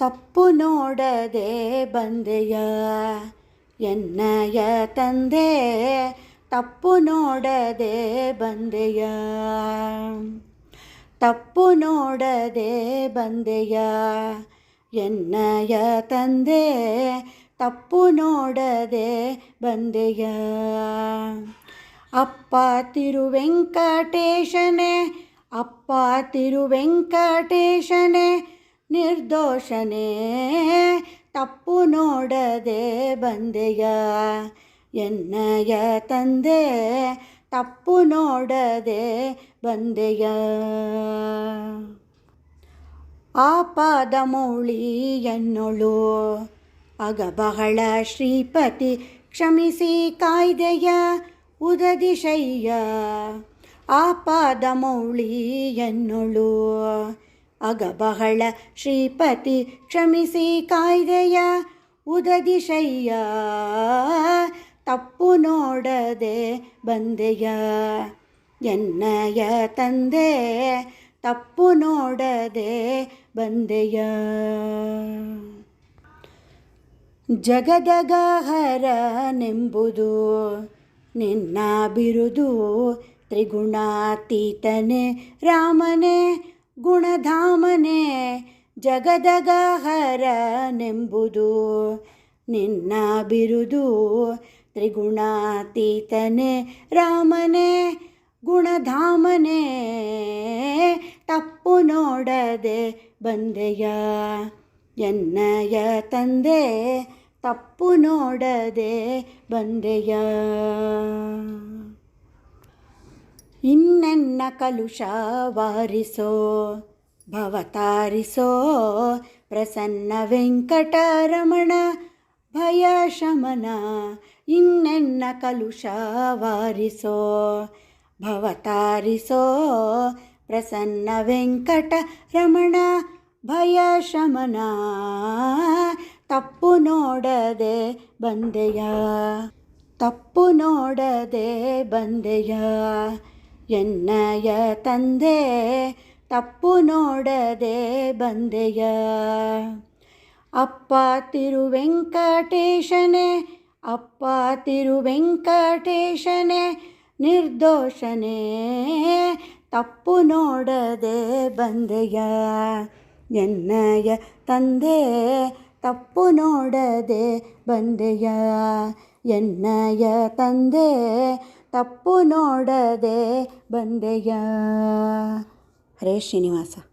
ತಪ್ಪು ನೋಡದೆ ಬಂದೆಯ ಎನ್ನಯ ತಂದೆ ತಪ್ಪು ನೋಡದೆ ಬಂದೆಯ ತಪ್ಪು ನೋಡದೆ ಬಂದೆಯ ಎನ್ನಯ ತಂದೆ ತಪ್ಪು ನೋಡದೆ ಬಂದೆಯ ಅಪ್ಪ ತಿರುವೆಂಕಟೇಶನೇ ಅಪ್ಪ ತಿರುವೆಂಕಟೇಶನೇ ನಿರ್ದೋಷನೇ, ತಪ್ಪು ನೋಡದೆ ಬಂದೆಯ. ಎನ್ನಯ ತಂದೆ, ತಪ್ಪು ನೋಡದೆ ಬಂದೆಯ. ಆಪಾದ ಮೌಳಿ ಎನ್ನೊಳು ಬಹಳ ಶ್ರೀಪತಿ ಕ್ಷಮಿಸಿ ಕಾಯ್ದೆಯ ಉದದಿಶಯ್ಯ ಆಪಾದ ಮೌಳಿ ಎನ್ನೊಳು ಆಗ ಬಹಳ ಶ್ರೀಪತಿ ಕ್ಷಮಿಸಿ ಕಾಯ್ದೆಯ ಉದದಿಶಯ್ಯ ತಪ್ಪು ನೋಡದೆ ಬಂದೆಯ ಎನ್ನಯ ತಂದೆ, ತಪ್ಪು ನೋಡದೆ ಬಂದೆಯ. ಜಗದಗಹರನೆಂಬುದು ನಿನ್ನ ಬಿರುದು ತ್ರಿಗುಣಾತೀತನೇ ರಾಮನೇ ಗುಣಧಾಮನೇ ಜಗದಗಹರನೆಂಬುದು. ನಿನ್ನ ಬಿರುದು ತ್ರಿಗುಣಾತೀತನೆ ರಾಮನೇ, ಗುಣಧಾಮನೆ, ತಪ್ಪು ನೋಡದೆ ಬಂದೆಯ. ಎನ್ನಯ ತಂದೆ, ತಪ್ಪು ನೋಡದೆ ಬಂದೆಯ. ಕಲುಷ ವಾರಿಸೋ ಭವತಾರಿಸೋ ಪ್ರಸನ್ನ ವೆಂಕಟರಮಣ, ಭಯ ಶಮನ ಇನ್ನೆನ್ನ ಕಲುಷ ವಾರಿಸೋ ಭವತಾರಿಸೋ ಪ್ರಸನ್ನ ವೆಂಕಟ ರಮಣ ಭಯ ಶಮನ ತಪ್ಪು ನೋಡದೆ ಬಂದೆಯ, ತಪ್ಪು ನೋಡದೆ ಬಂದೆಯ. ಎನ್ನಯ ತಂದೆ ತಪ್ಪು ನೋಡದೆ ಬಂದೆಯ ಅಪ್ಪ ತಿರುವೆಂಕಟೇಶನೇ ಅಪ್ಪ ತಿರುವೆಂಕಟೇಶನೇ ನಿರ್ದೋಷನೇ ತಪ್ಪು ನೋಡದೆ ಬಂದೆಯ ಎನ್ನಯ ತಂದೆ ತಪ್ಪು ನೋಡದೆ ಬಂದೆಯ ಎನ್ನಯ ತಂದೆ ತಪ್ಪು ನೋಡದೆ ಬಂದೆಯ? ಹರೇ ಶ್ರೀನಿವಾಸ.